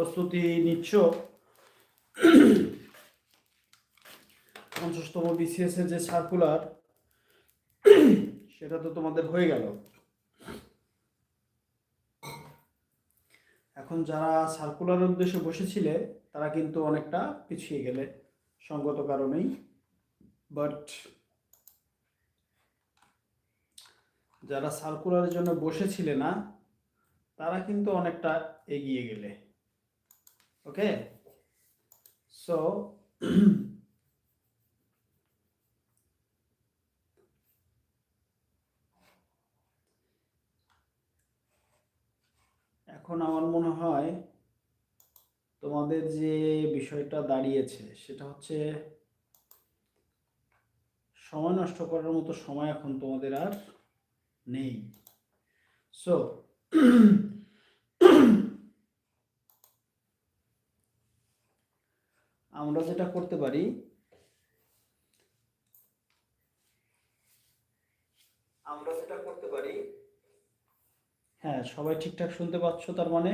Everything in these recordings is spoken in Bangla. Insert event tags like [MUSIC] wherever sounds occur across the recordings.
প্রস্তুতি নিচ্ছ। পঞ্চাশতম বিসিএস এর যে সার্কুলার সেটা তো তোমাদের হয়ে গেল। এখন যারা সার্কুলার উদ্দেশ্যে বসেছিলে, তারা কিন্তু অনেকটা পিছিয়ে গেলে, সঙ্গত কারণেই। বাট যারা সার্কুলারের জন্য বসেছিলে না, তারা কিন্তু অনেকটা এগিয়ে গেলে। ওকে সো [CLEARS THROAT] এখন আমার মনে হয় তোমাদের যে বিষয়টা দাঁড়িয়েছে, সেটা হচ্ছে সময় নষ্ট করার মতো সময় এখন তোমাদের আর নেই। সো [CLEARS THROAT] আমরা যেটা করতে পারি আমরা যেটা করতে পারি হ্যাঁ সবাই ঠিকঠাক শুনতে পাচ্ছ তার মানে?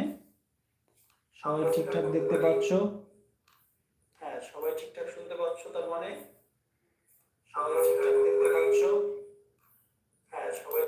সবাই ঠিকঠাক দেখতে পাচ্ছ? হ্যাঁ সবাই ঠিকঠাক শুনতে পাচ্ছ তার মানে? সবাই ঠিকঠাক দেখতে পাচ্ছ হ্যাঁ সবাই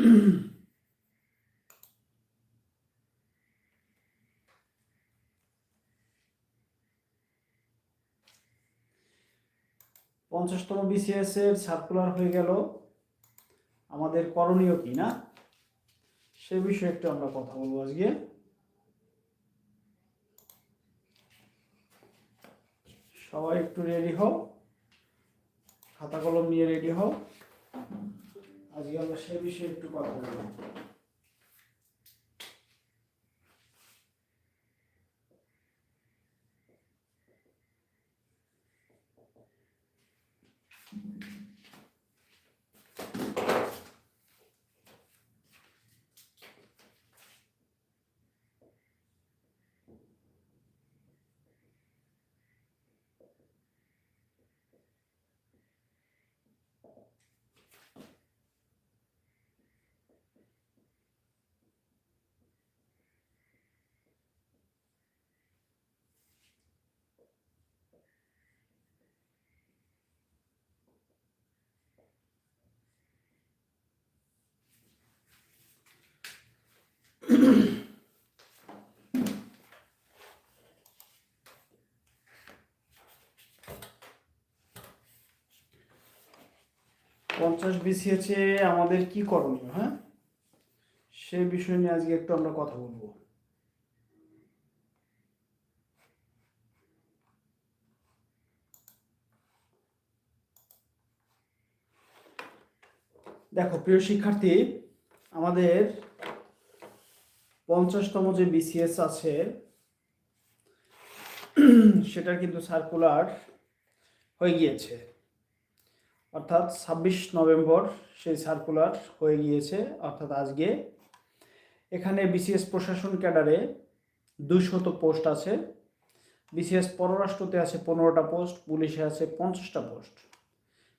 [CLEARS THROAT] পঞ্চাশতম বিসিএস এর সার্কুলার হয়ে গেল। আমাদের করণীয় কি না? সে বিষয়ে একটু আমরা কথা বলব আজকে। সবাই একটু রেডি হও। খাতা কলম নিয়ে রেডি হও। আজকে আমরা সে বিষয়ে একটু কথা বলব। পঞ্চাশ বিসিএসে আমাদের কি করণীয় হ্যাঁ? সে বিষয় নিয়ে আজকে একটু আমরা কথা বলব। দেখো, প্রিয় শিক্ষার্থী, আমাদের পঞ্চাশতম যে বিসিএস আছে, সেটার কিন্তু সার্কুলার হয়ে গিয়েছে। অর্থাৎ ছাব্বিশ নভেম্বর সেই সার্কুলার হয়ে গিয়েছে, অর্থাৎ আজকে। এখানে বিসিএস প্রশাসন ক্যাডারে দুইশত পোস্ট আছে। বিসিএস পররাষ্ট্রতে আছে পনেরোটা পোস্ট, পুলিশে আছে পঞ্চাশটা পোস্ট।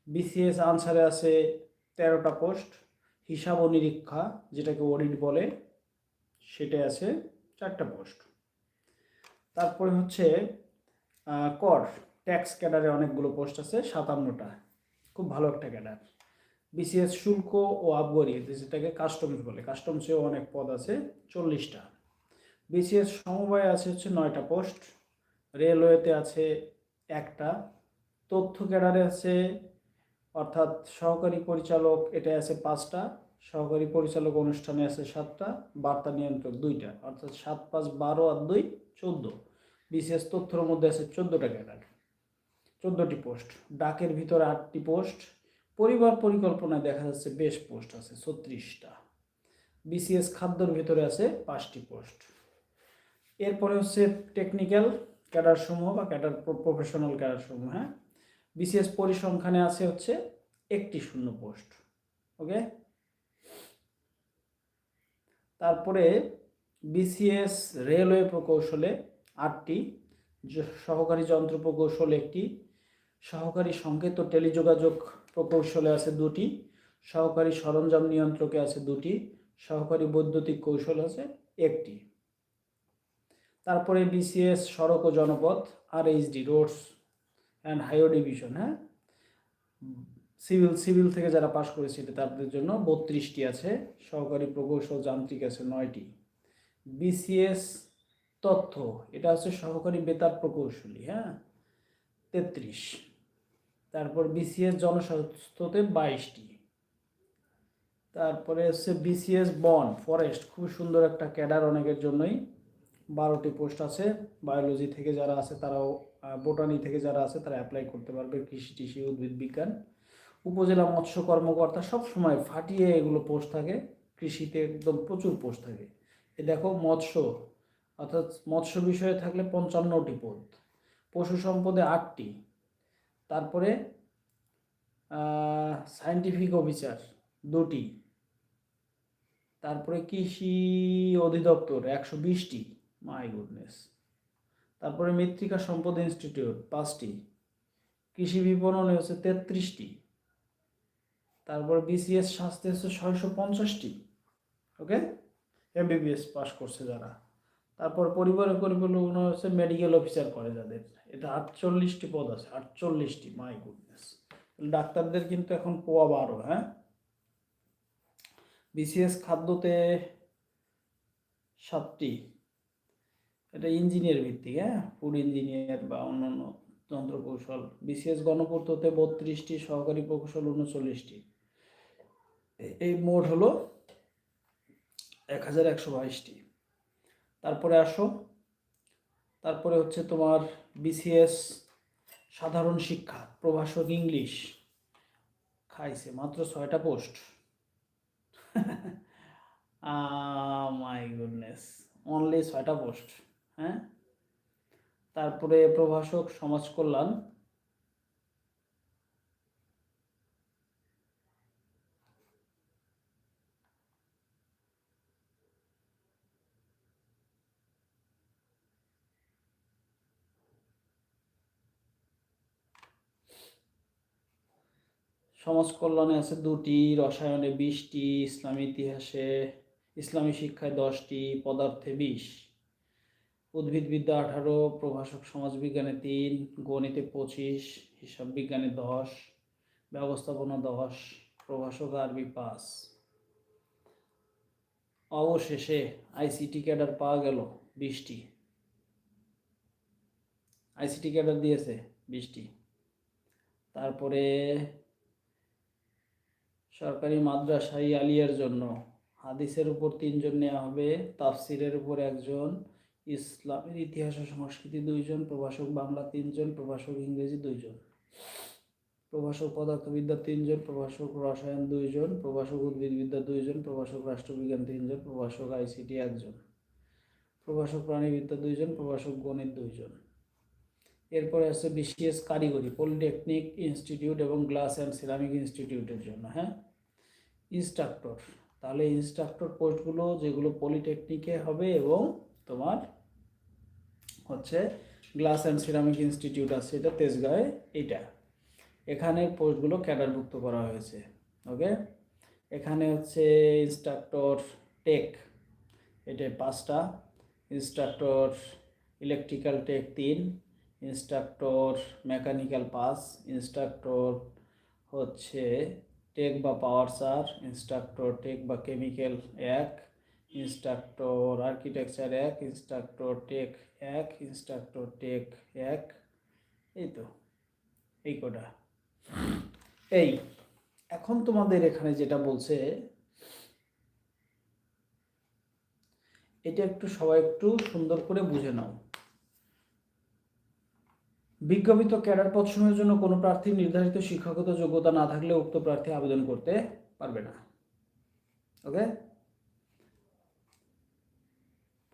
বিসিএস আনসারে আছে তেরোটা পোস্ট, হিসাব ও নিরীক্ষা, যেটাকে অডিট বলে। সেটাই আছে চারটা পোস্ট তারপরে হচ্ছে কর ট্যাক্স ক্যাডারে অনেকগুলো পোস্ট আছে, সাতান্নটা। খুব ভালো একটা ক্যাডার বিসিএস শুল্ক ও আবগারি যেটাকে কাস্টমস বলে কাস্টমসেও অনেক পদ আছে, চল্লিশটা। বিসিএস সমবায় আছে হচ্ছে নয়টা পোস্ট রেলওয়েতে আছে একটা। তথ্য ক্যাডারে আছে, অর্থাৎ সহকারী পরিচালক এটা আছে পাঁচটা। সহকারী পরিচালক অনুষ্ঠানে আছে সাতটা, বার্তা নিয়ন্ত্রক দুইটা, অর্থাৎ সাত পাঁচ বারো আর দুই চোদ্দ। বিশেষ তথ্যের মধ্যে আছে চোদ্দোটা ক্যাডার, চোদ্দোটি পোস্ট, ডাকের ভিতরে আটটি পোস্ট, পরিবার পরিকল্পনায় দেখা যাচ্ছে বেশ পোস্ট আছে, ছত্রিশটা। বিসিএস খাদ্যর ভিতরে আছে পাঁচটি পোস্ট। এরপরে হচ্ছে টেকনিক্যাল ক্যাডার সমূহ বা ক্যাডার প্রফেশনাল ক্যাডার সমূহ হ্যাঁ? বিসিএস পরিসংখ্যানে আছে হচ্ছে একটি শূন্য পোস্ট ওকে তারপরে বিসিএস রেলওয়ে প্রকৌশলে আটটি সহকারী যন্ত্র প্রকৌশল একটি, সহকারী সংকেত ও টেলিযোগাযোগ প্রকৌশলে আছে দুটি, সহকারী সরঞ্জাম নিয়ন্ত্রকে আছে দুটি, সহকারী বৈদ্যুতিক কৌশল আছে একটি। তারপরে বিসিএস সড়ক ও জনপথ আর HD roads and highway division হ্যাঁ? সিভিল সিভিল থেকে যারা পাশ করেছিল তাদের জন্য বত্রিশটি আছে, সহকারী প্রকৌশল যান্ত্রিক আছে নয়টি। বিসিএস তথ্য, এটা হচ্ছে সহকারী বেতার প্রকৌশলী হ্যাঁ? তেত্রিশ। তারপর বিসিএস জনস্বাস্থ্যতে বাইশটি। তারপরে হচ্ছে বিসিএস বন, ফরেস্ট খুব সুন্দর একটা ক্যাডার অনেকের জন্যই। বারোটি পোস্ট আছে, বায়োলজি থেকে যারা আছে, তারাও বোটানি থেকে যারা আছে, তারা অ্যাপ্লাই করতে পারবে, কৃষি টিষি উদ্ভিদ, বিজ্ঞান। উপজেলা মৎস্য কর্মকর্তা সব সময় ফাটিয়ে এগুলো পোস্ট থাকে, কৃষিতে একদম প্রচুর পোস্ট থাকে। এ দেখো মৎস্য, অর্থাৎ মৎস্য বিষয়ে থাকলে পঞ্চান্নটি পদ, পশু সম্পদে আটটি। তারপরে সায়েন্টিফিক অফিসার দুটি। তারপরে কৃষি অধিদপ্তর একশো বিশটি। মাই গুডনেস তারপরে মৃত্তিকা সম্পদ ইনস্টিটিউট পাঁচটি। কৃষি বিপণনে হচ্ছে তেত্রিশটি। তারপরে বিসিএস স্বাস্থ্যে হচ্ছে ছয়শো পঞ্চাশটি ওকে এমবিবিএস পাস করছে যারা। তারপর পরিবারের পরিকল্পনা হচ্ছে মেডিকেল অফিসার করে যাদের। এটা আটচল্লিশটি পদ আছে, আটচল্লিশটি মাই গুডনেস ডাক্তারদের কিন্তু এখন পোয়া বারো হ্যাঁ? বিসিএস খাদ্যতে সাতটি। এটা ইঞ্জিনিয়ার ভিত্তিক হ্যাঁ? ফুড ইঞ্জিনিয়ার বা অন্যান্য যন্ত্র কৌশল বিসিএস গণপূর্ততে বত্রিশটি, সহকারী প্রকৌশল উনচল্লিশটি। এই মোট হলো এক হাজার একশো বাইশটি। তারপরে আসো। তারপরে হচ্ছে তোমার বিসিএস সাধারণ শিক্ষা, প্রভাষক ইংলিশ। খাইছে, মাত্র ছয়টা পোস্ট মাই গুডনেস অনলি ছয়টা পোস্ট হ্যাঁ? তারপরে প্রভাষক সমাজ কল্যাণ সমাজ কল্যাণে আছে দুটি, রসায়নে বিশটি, ইসলামী ইতিহাসে, ইসলামী শিক্ষায় দশটি, পদার্থে বিশ। উদ্ভিদবিদ্যা আঠারো, প্রভাষক সমাজবিজ্ঞানে তিন, গণিতে পঁচিশ হিসাব বিজ্ঞানে দশ, ব্যবস্থাপনা দশ, প্রভাষক আরবি পাঁচ। অবশেষে আইসিটি ক্যাডার পাওয়া গেল বিশটি। আইসিটি ক্যাডার দিয়েছে বিশটি। তারপরে সরকারি মাদ্রাসাই আলিয়ার জন্য। হাদিসের উপর তিনজন নেওয়া হবে, তাফসিরের উপর একজন, ইসলামের ইতিহাস ও সংস্কৃতি দুইজন, প্রভাষক বাংলা তিনজন, প্রভাষক ইংরেজি দুইজন। প্রভাষক পদার্থবিদ্যা তিনজন, প্রভাষক রসায়ন দুইজন, প্রভাষক উদ্ভিদবিদ্যা দুইজন, প্রভাষক রাষ্ট্রবিজ্ঞান তিনজন, প্রভাষক আইসিটি একজন। প্রভাষক প্রাণীবিদ্যা দুইজন, প্রভাষক গণিত দুইজন। এরপরে আছে বিসিএস কারিগরি, পলিটেকনিক ইনস্টিটিউট এবং গ্লাস অ্যান্ড সিরামিক ইনস্টিটিউটের জন্য হ্যাঁ? ইনস্ট্রাক্টর তাহলে ইনস্ট্রাক্টর পোস্টগুলো যেগুলো পলিটেকনিকে হবে এবং তোমার হচ্ছে গ্লাস অ্যান্ড সিরামিক ইনস্টিটিউট আছে, এটা তেজগাঁয়ে, এইটা। এখানে পোস্টগুলো ক্যাডারভুক্ত করা হয়েছে, ওকে? এখানে হচ্ছে ইনস্ট্রাক্টর টেক এটা পাঁচটা। ইনস্ট্রাক্টর ইলেকট্রিক্যাল টেক তিন ইনস্ট্রাক্টর মেকানিক্যাল পাস ইনস্ট্রাক্টর হচ্ছে টেক বা পাওয়ার সার ইনস্ট্রাক্টর টেক বা কেমিক্যাল এক, ইনস্ট্রাক্টর আর্কিটেকচার এক, ইনস্ট্রাক্টর টেক এক, ইনস্ট্রাক্টর টেক এক, এই তো, এই কটা। এই, এখন তোমাদের এখানে যেটা বলছে, এটা একটু সবাই একটু সুন্দর করে বুঝে নাও। বিজ্ঞাপিত ক্যাডার পদসমূহের জন্য কোনো প্রার্থীর নির্ধারিত শিক্ষাগত যোগ্যতা না থাকলে উক্ত প্রার্থী আবেদন করতে পারবে না। ওকে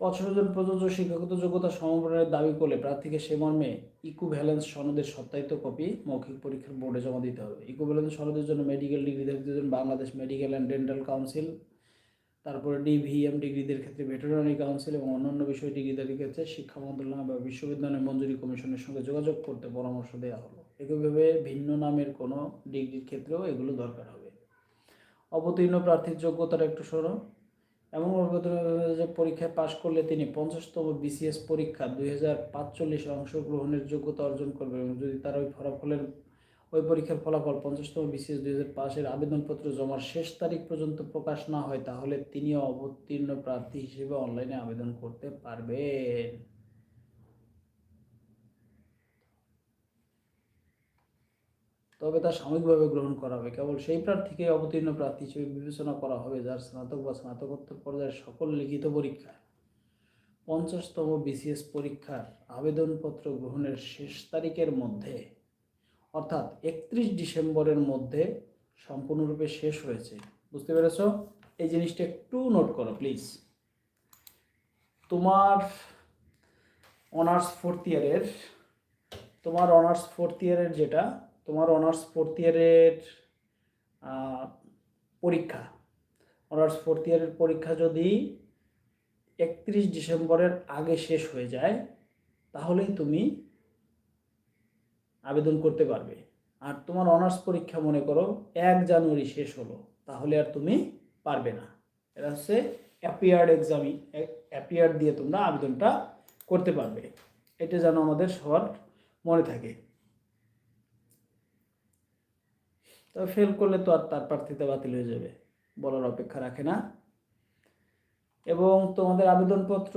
পছন্দের প্রযোজ্য শিক্ষাগত যোগ্যতা সমর্পণের দাবি করলে প্রার্থীকে সে মর্মে ইকুভ্যালেন্স সনদের সত্যায়িত কপি মৌখিক পরীক্ষার বোর্ডে জমা দিতে হবে। ইকুভ্যালেন্স সনদের জন্য মেডিকেল ডিগ্রিধারীদের জন্য Bangladesh medical and dental council তারপরে ডিভিএম ডিগ্রিদের ক্ষেত্রে ভেটেরিনারি কাউন্সিল এবং অন্যান্য বিষয় ডিগ্রিধারীর ক্ষেত্রে শিক্ষা মন্ত্রণালয় বা বিশ্ববিদ্যালয় মঞ্জুরি কমিশনের সঙ্গে যোগাযোগ করতে পরামর্শ দেওয়া হলো। একইভাবে ভিন্ন নামের কোনো ডিগ্রির ক্ষেত্রেও এগুলো দরকার হবে। অবতীর্ণ প্রার্থীর যোগ্যতার একটু শোনো এমন যে পরীক্ষায় পাশ করলে তিনি পঞ্চাশতম বিসিএস পরীক্ষা দুই হাজার পাঁচচল্লিশে অংশগ্রহণের যোগ্যতা অর্জন করবে এবং যদি তার ওই ফলাফলের ওই পরীক্ষার ফলাফল পঞ্চাশতম বিসিএস দুই হাজার পাঁচের আবেদনপত্র জমার শেষ তারিখ পর্যন্ত প্রকাশ না হয়, তাহলে তিনিও অবতীর্ণ প্রার্থী হিসেবে অনলাইনে আবেদন করতে পারবেন। তবে তা সাময়িকভাবে গ্রহণ করা হবে। কেবল সেই প্রার্থীকে অবতীর্ণ প্রার্থী হিসেবে বিবেচনা করা হবে, যার স্নাতক বা স্নাতকোত্তর পর্যায়ের সকল লিখিত পরীক্ষায় পঞ্চাশতম বিসিএস পরীক্ষার আবেদনপত্র গ্রহণের শেষ তারিখের মধ্যে অর্থাৎ একত্রিশ ডিসেম্বরের মধ্যে সম্পূর্ণরূপে শেষ হয়েছে। বুঝতে পেরেছ? এই জিনিসটা একটু নোট করো প্লিজ তোমার অনার্স ফোর্থ ইয়ারের তোমার অনার্স ফোর্থ ইয়ারের যেটা, তোমার অনার্স ফোর্থ ইয়ারের পরীক্ষা। অনার্স ফোর্থ ইয়ারের পরীক্ষা যদি একত্রিশ ডিসেম্বরের আগে শেষ হয়ে যায়, তাহলেই তুমি আবেদন করতে পারবে। আর তোমার অনার্স পরীক্ষা মনে করো এক জানুয়ারি শেষ হলো, তাহলে আর তুমি পারবে না। এটা হচ্ছে অ্যাপিয়ার্ড এক্সামই অ্যাপিয়ার্ড দিয়ে তোমরা আবেদনটা করতে পারবে। এটা যেন আমাদের সবার মনে থাকে। তবে ফেল করলে তো আর তার প্রার্থিতা বাতিল হয়ে যাবে, বলার অপেক্ষা রাখে না। এবং তোমাদের আবেদনপত্র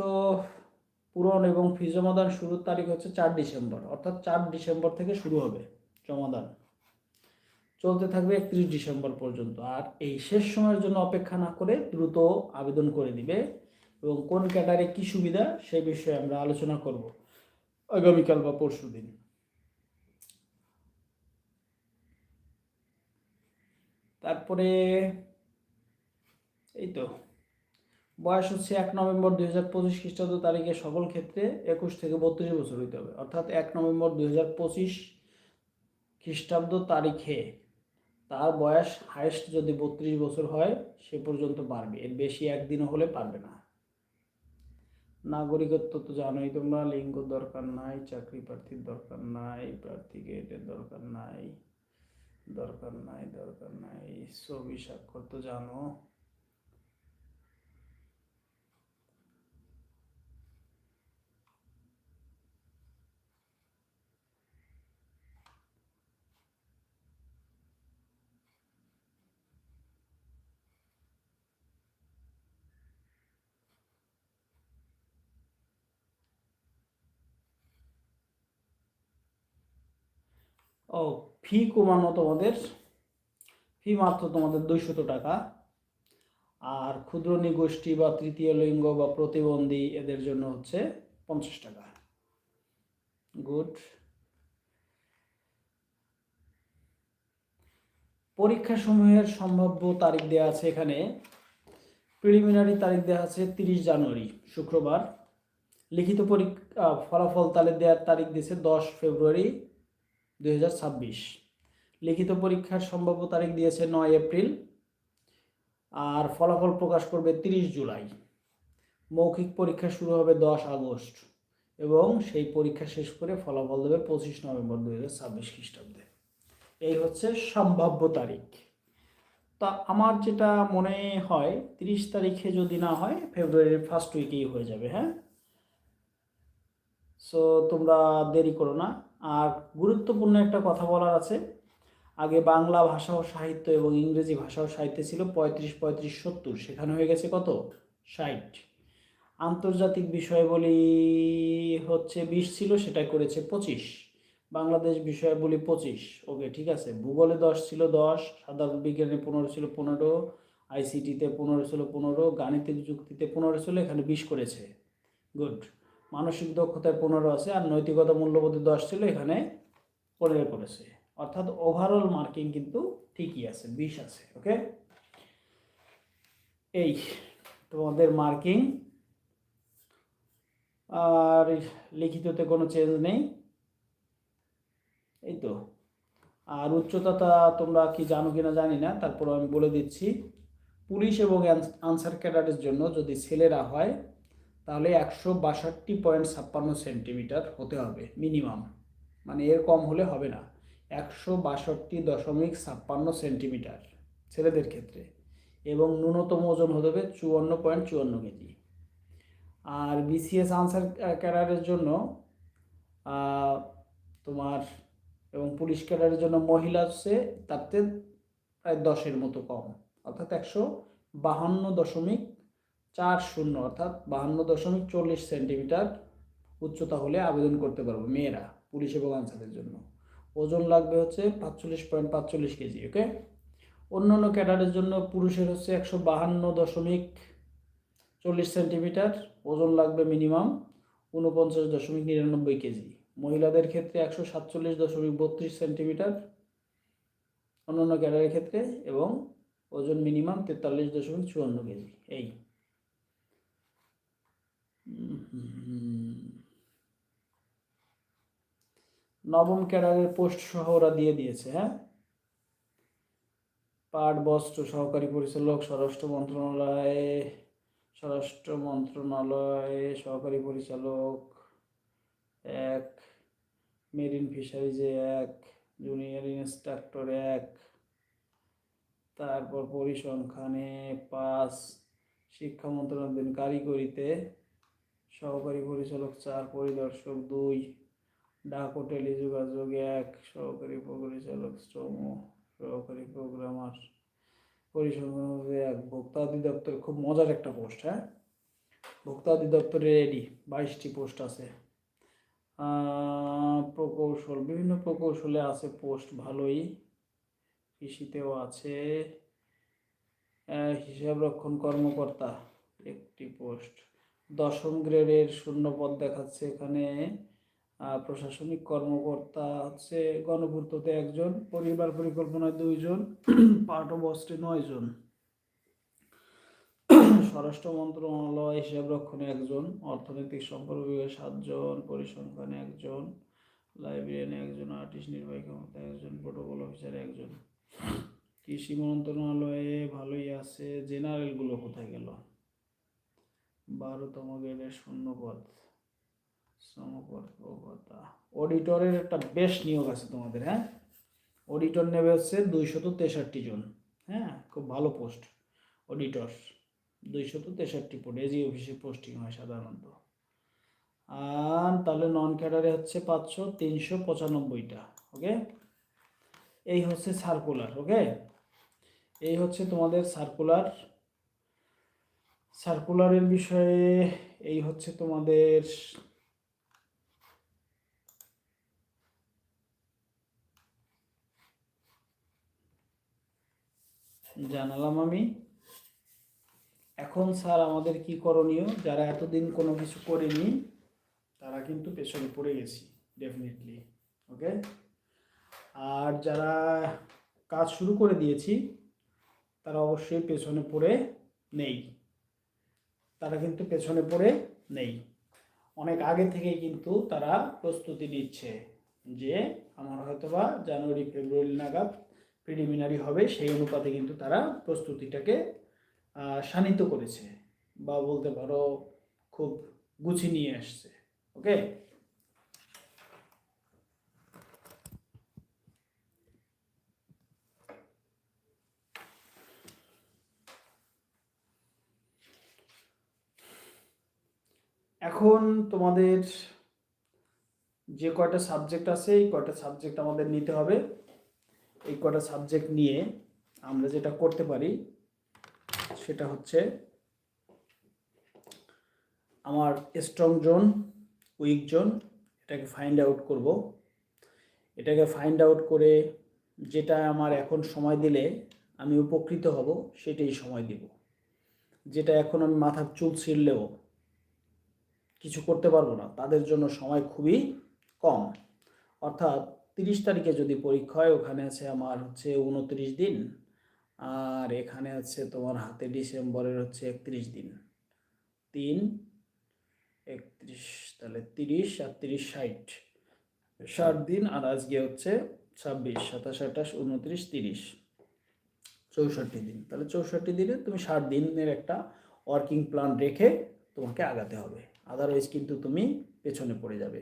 পূরণ এবং ফি জমাদান শুরুর তারিখ হচ্ছে চার ডিসেম্বর, অর্থাৎ চার ডিসেম্বর থেকে শুরু হবে জমাদান। চলতে থাকবে একত্রিশ ডিসেম্বর পর্যন্ত। আর এই শেষ সময়ের জন্য অপেক্ষা না করে দ্রুত আবেদন করে দিবে এবং কোন ক্যাটারে কি সুবিধা সে বিষয়ে আমরা আলোচনা করব আগামীকাল বা পরশু দিন। তারপরে এই তো। বয়স হচ্ছে এক নভেম্বর দুই হাজার পঁচিশ খ্রিস্টাব্দ তারিখে সকল ক্ষেত্রে একুশ থেকে বত্রিশ বছর হইতে হবে। অর্থাৎ এক নভেম্বর দুই হাজার পঁচিশ খ্রিস্টাব্দ তারিখে তার বয়স হায়েস্ট যদি বত্রিশ বছর হয়, সে পর্যন্ত পারবে এর বেশি একদিনও হলে পারবে না। নাগরিকত্ব তো জানোই তোমরা, লিঙ্গ দরকার নাই, চাকরি প্রার্থীর দরকার নাই প্রার্থীকে এটার দরকার নাই দরকার নাই দরকার নাই, ছবি স্বাক্ষর তো জানো। ও ফি কমানো তোমাদের, ফি মাত্র তোমাদের দুইশত টাকা। আর ক্ষুদ্র নিগোষ্ঠী বা তৃতীয় লিঙ্গ বা প্রতিবন্ধী এদের জন্য হচ্ছে পঞ্চাশ টাকা। গুড। পরীক্ষা সমূহের সম্ভাব্য তারিখ দেওয়া আছে এখানে। প্রিলিমিনারি তারিখ দেওয়া আছে তিরিশ জানুয়ারি, শুক্রবার। লিখিত পরীক্ষা, ফলাফল তালে দেওয়ার তারিখ দিয়েছে দশ ফেব্রুয়ারি। দু হাজার ছাব্বিশ। লিখিত পরীক্ষার সম্ভাব্য তারিখ দিয়েছে নয় এপ্রিল আর ফলাফল প্রকাশ করবে তিরিশ জুলাই। মৌখিক পরীক্ষা শুরু হবে দশ আগস্ট এবং সেই পরীক্ষা শেষ করে ফলাফল দেবে পঁচিশ নভেম্বর দুই হাজার ছাব্বিশ খ্রিস্টাব্দে। এই হচ্ছে সম্ভাব্য তারিখ। তা আমার যেটা মনে হয়, তিরিশ তারিখে যদি না হয়, ফেব্রুয়ারির ফার্স্ট উইকেই হয়ে যাবে হ্যাঁ? সো তোমরা দেরি করো না। আর গুরুত্বপূর্ণ একটা কথা বলার আছে। আগে বাংলা ভাষা ও সাহিত্য এবং ইংরেজি ভাষা ও সাহিত্যে ছিল পঁয়ত্রিশ পঁয়ত্রিশ, সত্তর। সেখানে হয়ে গেছে কত? ষাট। আন্তর্জাতিক বিষয়বলি হচ্ছে বিশ ছিল সেটা করেছে পঁচিশ। বাংলাদেশ বিষয়াবলী পঁচিশ। ওকে, ঠিক আছে? ভূগোলে দশ ছিল দশ, সাধারণ বিজ্ঞানে পনেরো ছিল পনেরো, আইসিটিতে পনেরো ছিল পনেরো, গাণিতিক যুক্তিতে পনেরো ছিল, এখানে বিশ করেছে। গুড। মানসিক দক্ষতায় পনেরো আছে আর নৈতিকতা মূল্যবোধে দশ ছিল এখানে পনেরো করেছে অর্থাৎ ওভারঅল মার্কিং কিন্তু ঠিকই আছে, বিশ আছে ওকে এই তোমাদের মার্কিং আর লিখিততে কোনো চেঞ্জ নেই। এই তো। আর উচ্চতাটা তোমরা কি জানো কিনা জানি না তারপর আমি বলে দিচ্ছি। পুলিশ এবং আনসার ক্যাডারের জন্য যদি ছেলেরা হয় তাহলে একশো বাষট্টি পয়েন্ট ছাপ্পান্ন সেন্টিমিটার হতে হবে মিনিমাম। মানে এর কম হলে হবে না। একশো বাষট্টি দশমিক ছাপ্পান্ন সেন্টিমিটার ছেলেদের ক্ষেত্রে। এবং ন্যূনতম ওজন হতে হবে চুয়ান্ন পয়েন্ট চুয়ান্ন কেজি। আর বিসিএস আনসার ক্যাডারের জন্য তোমার এবং পুলিশ ক্যাডারের জন্য মহিলা হচ্ছে তাতে প্রায় দশের মতো কম। অর্থাৎ একশো বাহান্ন দশমিক চার শূন্য অর্থাৎ বাহান্ন দশমিক চল্লিশ সেন্টিমিটার উচ্চতা হলে আবেদন করতে পারব মেয়েরা, পুলিশ এবং আনসারের জন্য। ওজন লাগবে হচ্ছে পাঁচচল্লিশ পয়েন্ট পাঁচচল্লিশ কেজি ওকে অন্যান্য ক্যাডারের জন্য পুরুষের হচ্ছে একশো বাহান্ন দশমিক চল্লিশ সেন্টিমিটার, ওজন লাগবে মিনিমাম উনপঞ্চাশ দশমিক নিরানব্বই কেজি। মহিলাদের ক্ষেত্রে একশো সাতচল্লিশ দশমিক বত্রিশ সেন্টিমিটার, অন্যান্য ক্যাডারের ক্ষেত্রে, এবং ওজন মিনিমাম তেতাল্লিশ দশমিক চুয়ান্ন কেজি, এই। নবম ক্যাডারের পোস্ট সহ ওরা দিয়ে দিয়েছে হ্যাঁ পাট বস্ত্র সহকারী পরিচালক স্বরাষ্ট্র মন্ত্রণালয়ে স্বরাষ্ট্র মন্ত্রণালয়ে সহকারী পরিচালক এক মেরিন ফিশারিজে এক জুনিয়র ইন্সট্রাক্টর এক তারপর পরিসংখ্যানে পাঁচ শিক্ষা মন্ত্রণালয়ের কারিগরিতে সহকারী পরিচালক চার, পরিদর্শক দুই, ডাক ও টেলিযোগাযোগ এক, সহকারী পরিচালক শ্রম, সহকারী প্রোগ্রামার পরিসংখ্যান এক। ভোক্তা অধিদপ্তর খুব মজার একটা পোস্ট হ্যাঁ? ভোক্তা অধিদপ্তরে রেডি বাইশটি পোস্ট আছে। প্রকৌশল, বিভিন্ন প্রকৌশলে আছে পোস্ট, ভালোই। কৃষিতেও আছে। হিসাবরক্ষণ কর্মকর্তা, একটি পোস্ট। দশম গ্রেডের শূন্য পদ দেখাচ্ছে এখানে। প্রশাসনিক কর্মকর্তা হচ্ছে গণপূর্ততে একজন, পরিবার পরিকল্পনায় দুইজন পাঠ বস্ত্রে নয় জন স্বরাষ্ট্র মন্ত্রণালয় হিসাব রক্ষণে একজন, অর্থনৈতিক সম্পর্ক বিভাগে সাতজন, পরিসংখ্যানে একজন, লাইব্রেরিয়ানে একজন, আর্টিস্ট নির্বাহী ক্ষমতা একজন প্রোটোকল অফিসার একজন। [CLEARS THROAT] কৃষি মন্ত্রণালয়ে ভালোই আছে, জেনারেলগুলো কোথায় গেল? বারোতম গ্রেডের শূন্য পদ শ্রমকর্মকর্তা অডিটরের একটা বেশ নিয়োগ আছে তোমাদের হ্যাঁ? অডিটর নেবে হচ্ছে দুইশত তেষট্টি জন হ্যাঁ? খুব ভালো পোস্ট অডিটর দুইশত তেষট্টি পোস্ট এজি অফিসে পোস্টিং হয় সাধারণত। আর তাহলে নন ক্যাডারে হচ্ছে পাঁচশো তিনশো পঁচানব্বইটা, ওকে? এই হচ্ছে সার্কুলার ওকে? এই হচ্ছে তোমাদের সার্কুলার সার্কুলারের বিষয়ে, এই হচ্ছে তোমাদের জানালাম আমি। এখন স্যার আমাদের কি করণীয়? যারা এতদিন কোনো কিছু করেনি, তারা কিন্তু পেছনে পড়ে গেছি ডেফিনেটলি ওকে আর যারা কাজ শুরু করে দিয়েছি, তারা অবশ্যই পেছনে পড়ে নেই। তারা কিন্তু পেছনে পড়ে নেই। অনেক আগে থেকেই কিন্তু তারা প্রস্তুতি নিচ্ছে যে আমার হয়তোবা জানুয়ারি, ফেব্রুয়ারি নাগাদ প্রিলিমিনারি হবে, সেই অনুপাতে কিন্তু তারা প্রস্তুতিটাকে শানিত করেছে বা বলতে পারো খুব গুছিয়ে নিয়ে আসছে। ওকে এখন তোমাদের যে কয়টা সাবজেক্ট আছে, এই কয়টা সাবজেক্ট আমাদের নিতে হবে। এই কয়টা সাবজেক্ট নিয়ে আমরা যেটা করতে পারি, সেটা হচ্ছে আমার স্ট্রং জোন উইক জোন এটাকে ফাইন্ড আউট করব। এটাকে ফাইন্ড আউট করে যেটা আমার এখন সময় দিলে আমি উপকৃত হব, সেটাই সময় দিব। যেটা এখন আমি মাথার চুল ছিঁড়লেও কিছু করতে পারব না। তাদের জন্য সময় খুবই কম। অর্থাৎ তিরিশ তারিখে যদি পরীক্ষা হয়, ওখানে আছে আমার হচ্ছে উনত্রিশ দিন। আর এখানে আছে তোমার হাতে ডিসেম্বরের হচ্ছে একত্রিশ দিন। তিন, একত্রিশ, তাহলে তিরিশ আর তিরিশ ষাট। ষাট দিন আর আজকে হচ্ছে ছাব্বিশ, সাতাশ, আঠাশ উনত্রিশ তিরিশ। চৌষট্টি দিন। তাহলে চৌষট্টি দিনে তুমি ষাট দিনের একটা ওয়ার্কিং প্ল্যান রেখে তোমাকে আগাতে হবে। আদারওয়াইজ কিন্তু তুমি পেছনে পড়ে যাবে।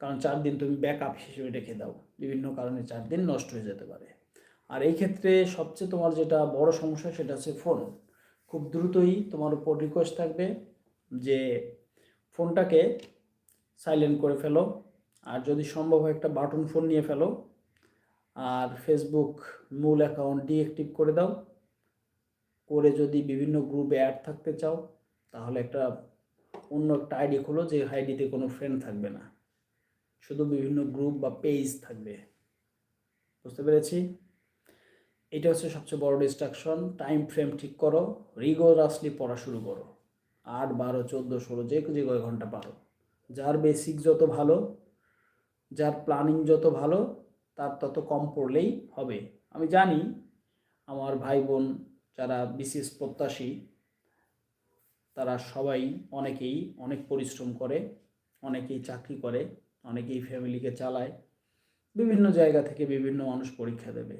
কারণ চার দিন তুমি ব্যাকআপ হিসেবে রেখে দাও। বিভিন্ন কারণে চার দিন নষ্ট হয়ে যেতে পারে। আর এই ক্ষেত্রে সবচেয়ে তোমার যেটা বড় সমস্যা সেটা হচ্ছে ফোন খুব দ্রুতই তোমার উপর রিকোয়েস্ট থাকবে যে ফোনটাকে সাইলেন্ট করে ফেলো। আর যদি সম্ভব হয় একটা বাটন ফোন নিয়ে ফেলো। আর ফেসবুক মূল অ্যাকাউন্ট ডিঅ্যাক্টিভ করে দাও। করে যদি বিভিন্ন গ্রুপে অ্যাড থাকতে চাও, তাহলে একটা অন্য একটা আইডি খোলো যে আইডিতে কোনো ফ্রেন্ড থাকবে না। শুধু বিভিন্ন গ্রুপ বা পেজ থাকবে। বুঝতে পেরেছি? এটা হচ্ছে সবচেয়ে বড় ডিস্ট্রাকশন টাইম ফ্রেম ঠিক করো। রিগোরাসলি পড়া শুরু করো। আট, বারো, চোদ্দ, ষোলো, যে যে কয় ঘণ্টা পারো। যার বেসিক যত ভালো, যার প্ল্যানিং যত ভালো, তার তত কম পড়লেই হবে। আমি জানি আমার ভাই বোন যারা বিশেষ প্রত্যাশী তারা সবাই অনেকেই অনেক পরিশ্রম করে, অনেকেই চাকরি করে, অনেকেই ফ্যামিলিকে চালায়, বিভিন্ন জায়গা থেকে বিভিন্ন মানুষ পরীক্ষা দেবে।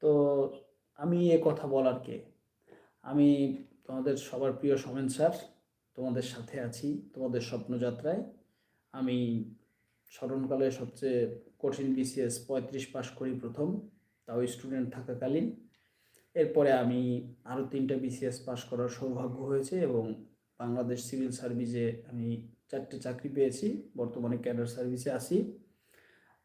তো আমি এ কথা বলার কে? আমি তোমাদের সবার প্রিয় সমেন স্যার, তোমাদের সাথে আছি, তোমাদের স্বপ্নযাত্রায়। আমি স্মরণকালে সবচেয়ে কঠিন বিসিএস পঁয়ত্রিশ পাশ করি প্রথম, তাও স্টুডেন্ট থাকাকালীন। এরপরে আমি আরও তিনটা বিসিএস পাশ করার সৌভাগ্য হয়েছে এবং বাংলাদেশ সিভিল সার্ভিসে আমি চারটে চাকরি পেয়েছি, বর্তমানে ক্যাডার সার্ভিসে আছি।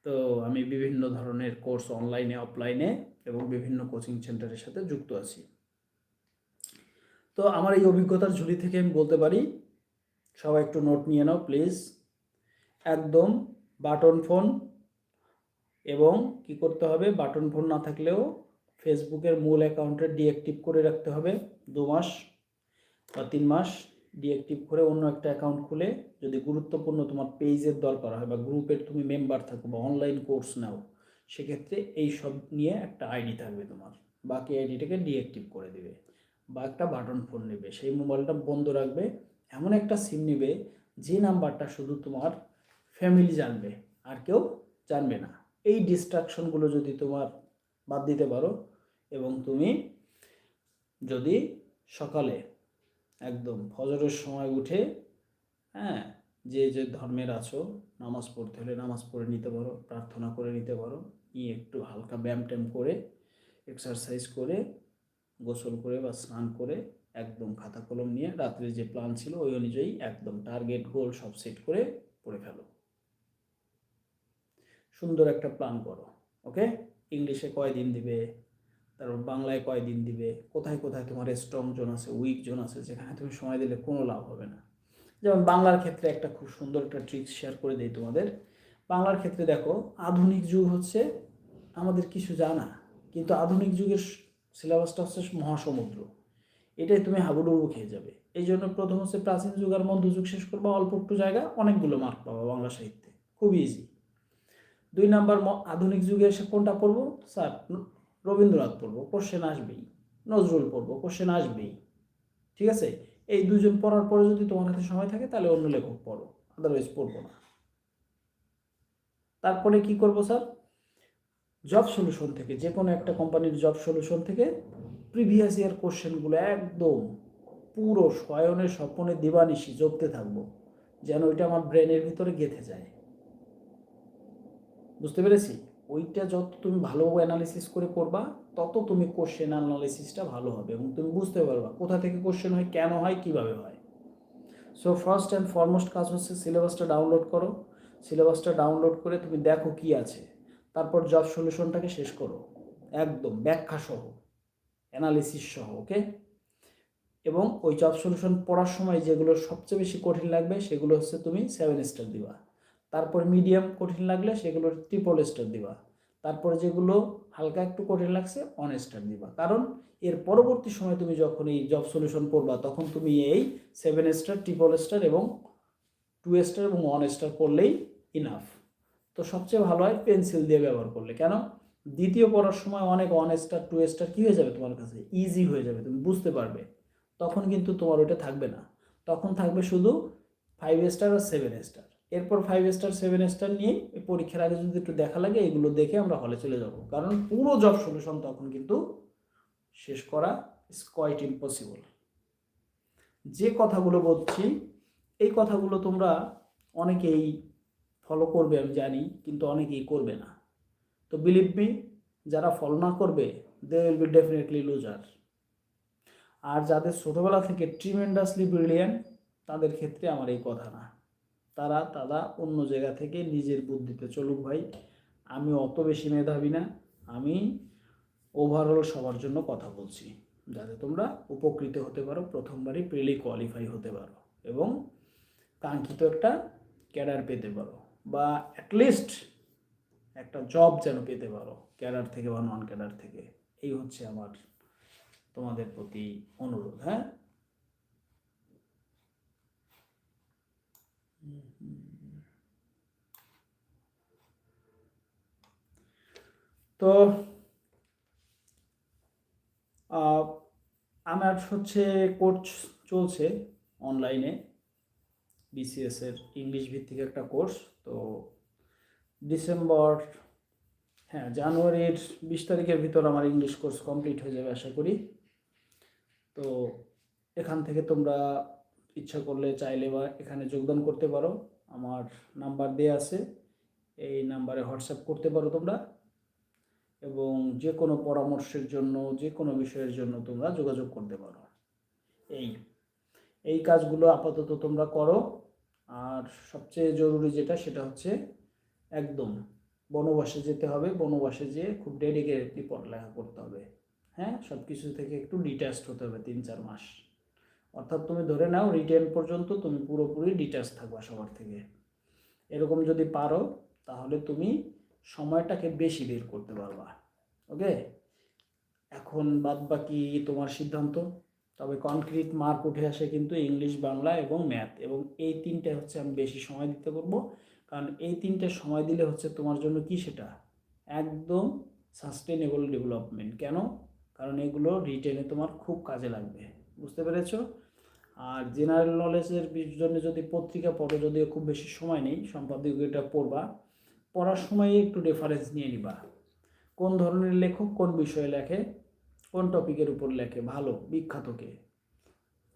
তো আমি বিভিন্ন ধরনের কোর্স অনলাইনে অফলাইনে এবং বিভিন্ন কোচিং সেন্টারের সাথে যুক্ত আছি। তো আমার এই অভিজ্ঞতার ঝুলি থেকে আমি বলতে পারি, সবাই একটু নোট নিয়ে নাও প্লিজ একদম বাটন ফোন এবং কি করতে হবে? বাটন ফোন না থাকলেও ফেসবুকের মূল অ্যাকাউন্টে ডিঅ্যাক্টিভ করে রাখতে হবে। দু মাস বা তিন মাস ডিঅ্যাক্টিভ করে অন্য একটা অ্যাকাউন্ট খুলে যদি গুরুত্বপূর্ণ তোমার পেজের দরকার হয় বা গ্রুপের তুমি মেম্বার থাকো বা অনলাইন কোর্স নাও, সেক্ষেত্রে এই সব নিয়ে একটা আইডি থাকবে তোমার। বাকি আইডিটাকে ডিঅ্যাক্টিভ করে দেবে বা একটা বাটন ফোন নেবে, সেই মোবাইলটা বন্ধ রাখবে, এমন একটা সিম নেবে যে নাম্বারটা শুধু তোমার ফ্যামিলি জানবে, আর কেউ জানবে না। এই ডিস্ট্রাকশনগুলো যদি তোমার বাদ দিতে পারো এবং তুমি যদি সকালে একদম ফজরের সময় উঠে হ্যাঁ যে যে ধর্মের আছো, নামাজ পড়তে হলে নামাজ পড়ে নিতে পারো, প্রার্থনা করে নিতে পারো, নিয়ে একটু হালকা ব্যায়াম ট্যাম করে এক্সারসাইজ করে, গোসল করে বা স্নান করে একদম খাতা কলম নিয়ে রাত্রে যে প্ল্যান ছিল ওই অনুযায়ী একদম টার্গেট গোল সব সেট করে পড়ে ফেলো। সুন্দর একটা প্ল্যান করো ওকে ইংলিশে কয় দিন দিবে? তারপর বাংলায় কয় দিন দিবে? কোথায় কোথায় তোমার স্ট্রং জোন আছে উইক জোন আছে, যেখানে তুমি সময় দিলে কোনো লাভ হবে না। যেমন বাংলার ক্ষেত্রে একটা খুব সুন্দর একটা ট্রিক্স শেয়ার করে দিই তোমাদের। বাংলার ক্ষেত্রে দেখো, আধুনিক যুগ হচ্ছে, আমাদের কিছু জানা, কিন্তু আধুনিক যুগের সিলেবাসটা হচ্ছে মহাসমুদ্র। এটাই তুমি হাবুডুবু খেয়ে যাবে। এই জন্য প্রথম হচ্ছে প্রাচীন যুগ আর মধ্যযুগ শেষ করবা, অল্প একটু জায়গা, অনেকগুলো মার্ক পাবা বাংলা সাহিত্যে। খুব ইজি দুই নাম্বার আধুনিক যুগে এসে কোনটা পড়ব? স্যার রবীন্দ্রনাথ পড়ব, কোশ্চেন আসবেই। নজরুল পড়ব, কোশ্চেন আসবেই। ঠিক আছে? এই দুজন পড়ার পরে যদি তোমার হাতে সময় থাকে, তাহলে অন্য লেখক পড়ো। আদারওয়াইজ পড়ব না। তারপরে কি করব স্যার? জব সলিউশন থেকে যে কোনো একটা কোম্পানির জব সলিউশন থেকে প্রিভিয়াস ইয়ার কোশ্চেনগুলো একদম পুরো শয়নের স্বপনে দিবানিশি জপতে থাকব, যেন ওইটা আমার ব্রেনের ভিতরে গেঁথে যায়। বুঝতে পেরেছি? ওইটা যত তুমি ভালো অ্যানালিসিস করে করবা, তত তুমি কোশ্চেন অ্যানালিসিসটা ভালো হবে এবং তুমি বুঝতে পারবা কোথা থেকে কোশ্চেন হয়, কেন হয়, কীভাবে হয়। সো ফার্স্ট অ্যান্ড ফরমোস্ট কাজ হচ্ছে সিলেবাসটা ডাউনলোড করো। সিলেবাসটা ডাউনলোড করে তুমি দেখো কি আছে। তারপর জব সলিউশনটাকে শেষ করো। একদম ব্যাখ্যা সহ অ্যানালিসিস সহ ওকে এবং ওই জব সলিউশন পড়ার সময় যেগুলো সবচেয়ে বেশি কঠিন লাগবে, সেগুলো হচ্ছে তুমি সেভেন স্টার দিবা। তারপর মিডিয়াম কঠিন লাগলে সেগুলো ট্রিপল স্টার দিবা। তারপরে যেগুলো হালকা একটু কঠিন লাগছে অন স্টার দিবা। কারণ এর পরবর্তী সময় তুমি যখন এই জব সলিউশন পড়বা তখন তুমি এই সেভেন স্টার ট্রিপল স্টার এবং টু স্টার এবং ওয়ান স্টার করলেই ইনাফ তো সবচেয়ে ভালো হয় পেন্সিল দিয়ে ব্যবহার করলে। কেন? দ্বিতীয় পড়ার সময় অনেক ওয়ান স্টার টু স্টার কী হয়ে যাবে তোমার কাছে? ইজি হয়ে যাবে, তুমি বুঝতে পারবে। তখন কিন্তু তোমার ওইটা থাকবে না। তখন থাকবে শুধু ফাইভ স্টার আর সেভেন স্টার এরপর ফাইভ স্টার সেভেন স্টার নিয়ে পরীক্ষার আগে যদি একটু দেখা লাগে, এগুলো দেখে আমরা হলে চলে যাব। কারণ পুরো জব সলিউশন তখন কিন্তু শেষ করা ইজ কোয়াইট ইম্পসিবল যে কথাগুলো বলছি, এই কথাগুলো তোমরা অনেকেই ফলো করবে, আমি জানি, কিন্তু অনেকেই করবে না। তো বিলিভ মি যারা ফলো না করবে they will be definitely loser আর যাদের ছোটোবেলা থেকে ট্রিমেন্ডাসলি ব্রিলিয়ান্ট তাদের ক্ষেত্রে আমার এই কথা না। তারা তারা অন্য জায়গা থেকে নিজের বুদ্ধিতে চলুক ভাই। আমি অত বেশি মেধাবী না, আমি ওভারঅল সবার জন্য কথা বলছি, যাতে তোমরা উপকৃত হতে পারো, প্রথমবারই প্রিলি কোয়ালিফাই হতে পারো এবং কাঙ্ক্ষিত একটা ক্যাডার পেতে পারো বা অ্যাটলিস্ট একটা জব যেন পেতে পারো, ক্যাডার থেকে বা নন ক্যাডার থেকে। এই হচ্ছে আমার তোমাদের প্রতি অনুরোধ হ্যাঁ? তো আমার হচ্ছে কোর্স চলছে অনলাইনে বিসিএস এর ইংলিশ ভিত্তিক একটা কোর্স, তো ডিসেম্বর হ্যাঁ জানুয়ারির বিশ তারিখের ভিতর আমার ইংলিশ কোর্স কমপ্লিট হয়ে যাবে আশা করি। তো এখান থেকে তোমরা ইচ্ছা করলে চাইলে বা এখানে যোগদান করতে পারো। আমার নাম্বার দেওয়া আছে, এই নাম্বারে হোয়াটসঅ্যাপ করতে পারো তোমরা। এবং যে কোনো পরামর্শের জন্য যে কোনো বিষয়ের জন্য তোমরা যোগাযোগ করতে পারো। এই এই কাজগুলো আপাতত তোমরা করো। আর সবচেয়ে জরুরি যেটা, সেটা হচ্ছে একদম বনবাসে যেতে হবে। বনবাসে যেয়ে খুব ডেডিকেটলি পড়ালেখা করতে হবে। হ্যাঁ সব কিছু থেকে একটু ডিট্যাচড হতে হবে তিন চার মাস। অর্থাৎ তুমি ধরে নাও রিটেন পর্যন্ত তুমি পুরোপুরি ডিট্যাচ থাকবা সবার থেকে। এরকম যদি পারো, তাহলে তুমি সময়টাকে বেশি বের করতে পারবা। ওকে? এখন বাদ বাকি তোমার সিদ্ধান্ত। তবে কনক্রিট মার্ক উঠে আসে কিন্তু ইংলিশ বাংলা এবং ম্যাথ এবং এই তিনটে হচ্ছে আমি বেশি সময় দিতে পারব কারণ এই তিনটে সময় দিলে হচ্ছে তোমার জন্য কি সেটা? একদম সাস্টেনেবল ডেভেলপমেন্ট কেন? কারণ এগুলো রিটেনে তোমার খুব কাজে লাগবে। বুঝতে পেরেছ? আর জেনারেল নলেজের জন্য যদি পত্রিকা পড়ো, যদিও খুব বেশি সময় নেই, সম্পাদকীয়টা পড়বা। পড়ার সময় একটু রেফারেন্স নিয়ে নিবা। কোন ধরনের লেখক কোন বিষয়ে লেখে, কোন টপিকের উপর লেখে, ভালো বিখ্যাতকে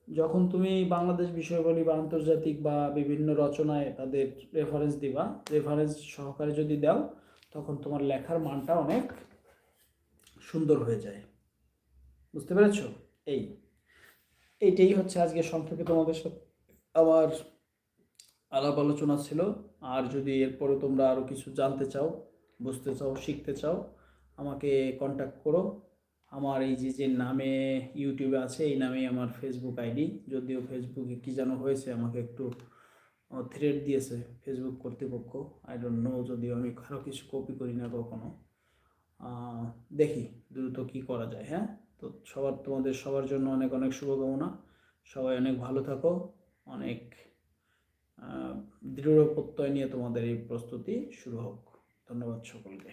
যখন তুমি বাংলাদেশ বিষয়বলী বা আন্তর্জাতিক বা বিভিন্ন রচনায় তাদের রেফারেন্স দিবা রেফারেন্স সহকারে যদি দাও, তখন তোমার লেখার মানটা অনেক সুন্দর হয়ে যায়। বুঝতে পেরেছ? এই। এইটাই হচ্ছে আজকে সংক্ষেপে তোমাদের সাথে আমার আলাপ আলোচনা ছিল। আর যদি এরপরে তোমরা আরও কিছু জানতে চাও, বুঝতে চাও, শিখতে চাও, আমাকে কন্ট্যাক্ট করো। আমার এই যে যে নামে ইউটিউবে আছে, এই নামেই আমার ফেসবুক আইডি যদিও ফেসবুকে কী যেন হয়েছে, আমাকে একটু থ্রেড দিয়েছে ফেসবুক কর্তৃপক্ষ। আই ডোন্ট নো যদিও আমি কারও কিছু কপি করি না কখনো। দেখি দ্রুত কী করা যায় হ্যাঁ? তো সবার, তোমাদের সবার জন্য অনেক অনেক শুভকামনা। সবাই অনেক ভালো থাকো। অনেক দৃঢ় প্রত্যয় নিয়ে তোমাদের এই প্রস্তুতি শুরু হোক ধন্যবাদ সকলকে